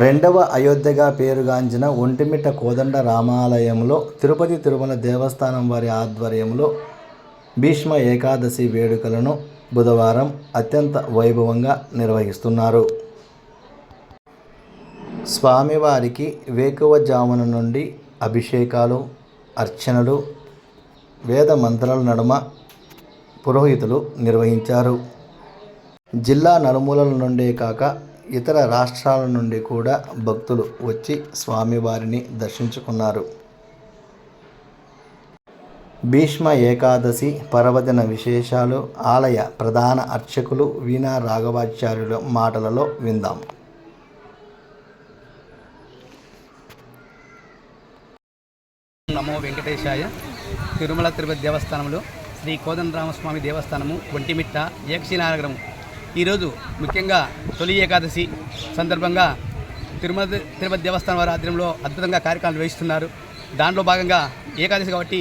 రెండవ అయోధ్యగా పేరుగాంచిన ఒంటిమిట్ట కోదండ రామాలయంలో తిరుపతి తిరుమల దేవస్థానం వారి ఆధ్వర్యంలో భీష్మ ఏకాదశి వేడుకలను బుధవారం అత్యంత వైభవంగా నిర్వహిస్తున్నారు. స్వామివారికి వేకువజామున నుండి అభిషేకాలు అర్చనలు వేద మంత్రాల నడుమ పురోహితులు నిర్వహించారు. జిల్లా నలుమూలల నుండే కాక ఇతర రాష్ట్రాల నుండి కూడా భక్తులు వచ్చి స్వామివారిని దర్శించుకున్నారు. భీష్మ ఏకాదశి పర్వదిన విశేషాలు ఆలయ ప్రధాన అర్చకులు వీణా రాఘవాచార్యుల మాటలలో విందాం. నమో వెంకటేశాయ తిరుమల తిరుపతి దేవస్థానంలో శ్రీ కోదండరామస్వామి దేవస్థానము ఒంటిమిట్ట ఏకశిలానగరం ఈరోజు ముఖ్యంగా తొలి ఏకాదశి సందర్భంగా తిరుమల తిరుపతి దేవస్థానం వారి ఆధ్వర్యంలో అద్భుతంగా కార్యక్రమాలు నిర్వహిస్తున్నారు. దాంట్లో భాగంగా ఏకాదశి కాబట్టి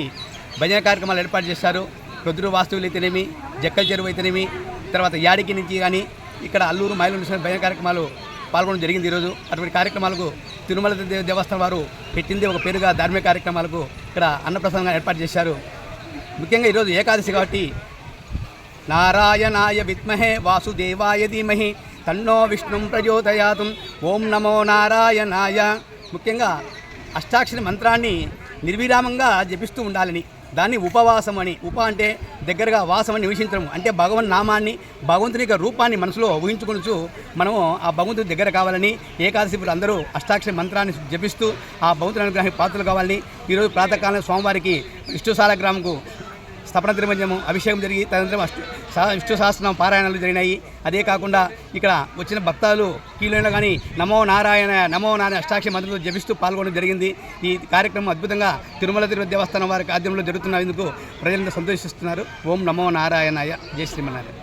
భజన కార్యక్రమాలు ఏర్పాటు చేశారు. ప్రొద్దురు వాస్తువులు అయితేనేమి జక్కల చెరువు అయితేనేమి తర్వాత యాడికి నుంచి కానీ ఇక్కడ అల్లూరు మైలు నుంచి భజన కార్యక్రమాలు పాల్గొనడం జరిగింది ఈరోజు. అటువంటి కార్యక్రమాలకు తిరుమల దేవస్థానం వారు పెట్టింది ఒక పేరుగా ధార్మిక కార్యక్రమాలకు ఇక్కడ అన్నప్రసంగా ఏర్పాటు చేశారు. ముఖ్యంగా ఈరోజు ఏకాదశి కాబట్టి నారాయణాయ విద్మహే వాసుదేవాయ ధీమహి తన్నో విష్ణుం ప్రజోదయాతం ఓం నమో నారాయణాయ ముఖ్యంగా అష్టాక్షరి మంత్రాన్ని నిర్విరామంగా జపిస్తూ ఉండాలని దాన్ని ఉపవాసం అని ఉప అంటే దగ్గరగా వాసం అని నివసించడం అంటే భగవన్ నామాన్ని భగవంతుని యొక్క రూపాన్ని మనసులో ఊహించుకుంటూ మనము ఆ భగవంతుడి దగ్గర కావాలని ఏకాదశి అందరూ అష్టాక్షరి మంత్రాన్ని జపిస్తూ ఆ భగవంతుని అనుగ్రహానికి పాత్రలు కావాలని ఈరోజు ప్రాతకాలం స్వామివారికి విష్ణు గ్రామంకు స్థపన తిరుమంజము అభిషేకం జరిగి తదనంతరం అష్ట విష్ణు సహస్రం పారాయణాలు జరిగినాయి. అదే కాకుండా ఇక్కడ వచ్చిన భక్తాలు కీలైనా కానీ నమో నారాయణ నమో నారాయణ అష్టాక్షి మంత్రులు జపిస్తూ పాల్గొనడం జరిగింది. ఈ కార్యక్రమం అద్భుతంగా తిరుమల తిరుపతి దేవస్థానం వారికి ఆధ్వర్యంలో జరుగుతున్నందుకు ప్రజలంతా సంతోషిస్తున్నారు. ఓం నమో నారాయణాయ. జై శ్రీమన్నారాయణ.